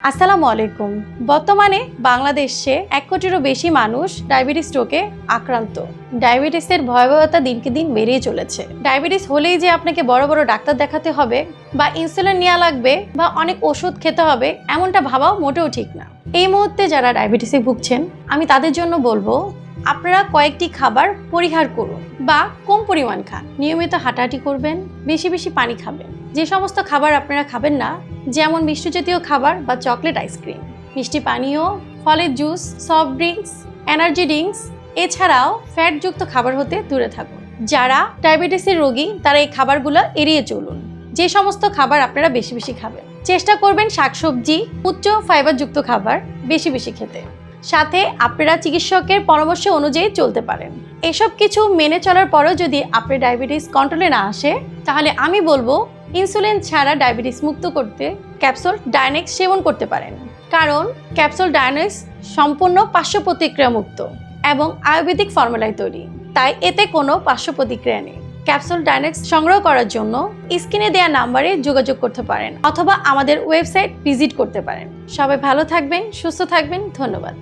আসসালামু আলাইকুম। বর্তমানে বাংলাদেশে এক কোটিরও বেশি মানুষ ডায়াবেটিস রোগে আক্রান্ত। ডায়াবেটিসের ভয়াবহতা দিনকে দিন বেড়েই চলেছে। ডায়াবেটিস হলেই যে আপনাকে বড় বড় ডাক্তার দেখাতে হবে বা ইনসুলিন নেওয়া লাগবে বা অনেক ওষুধ খেতে হবে, এমনটা ভাবাও মোটেও ঠিক না। এই মুহূর্তে যারা ডায়াবেটিসে ভুগছেন, আমি তাদের জন্য বলব, আপনারা কয়েকটি খাবার পরিহার করুন বা কম পরিমাণ খান। নিয়মিত হাঁটাহাঁটি করবেন, বেশি বেশি পানি খাবেন। যে সমস্ত খাবার আপনারা খাবেন না যেমন মিষ্টি জাতীয় খাবার বা চকলেট আইসক্রিম মিষ্টি পানীয়, ফলের juice soft drinks energy drinks এছাড়াও ফ্যাটযুক্ত খাবার হতে দূরে থাকুন। যারা ডায়াবেটিসের রোগী, তারা এই খাবারগুলো এড়িয়ে চলুন। যে সমস্ত খাবার আপনারা বেশি বেশি খাবেন। চেষ্টা করবেন শাকসবজি, উচ্চ ফাইবারযুক্ত খাবার বেশি বেশি খেতে। সাথে আপনারা চিকিৎসকের পরামর্শ অনুযায়ী চলতে পারেন। এসব কিছু মেনে চলার পরেও যদি আপনার ডায়াবেটিস কন্ট্রোলে না আসে, তাহলে আমি বলব ইনসুলিন ছাড়া ডায়াবেটিস মুক্ত করতে ক্যাপসুল ডায়নেক্স সেবন করতে পারেন। কারণ ক্যাপসুল ডায়নেক্স সম্পূর্ণ পার্শ্ব প্রতিক্রিয়া মুক্ত এবং আয়ুর্বেদিক ফর্মুলায় তৈরি। তাই এতে কোনো পার্শ্ব প্রতিক্রিয়া নেই। ক্যাপসুল ডায়নেক্স সংগ্রহ করার জন্য স্ক্রিনে দেওয়া নাম্বারে যোগাযোগ করতে পারেন অথবা আমাদের ওয়েবসাইট ভিজিট করতে পারেন। সবাই ভালো থাকবেন, সুস্থ থাকবেন, ধন্যবাদ।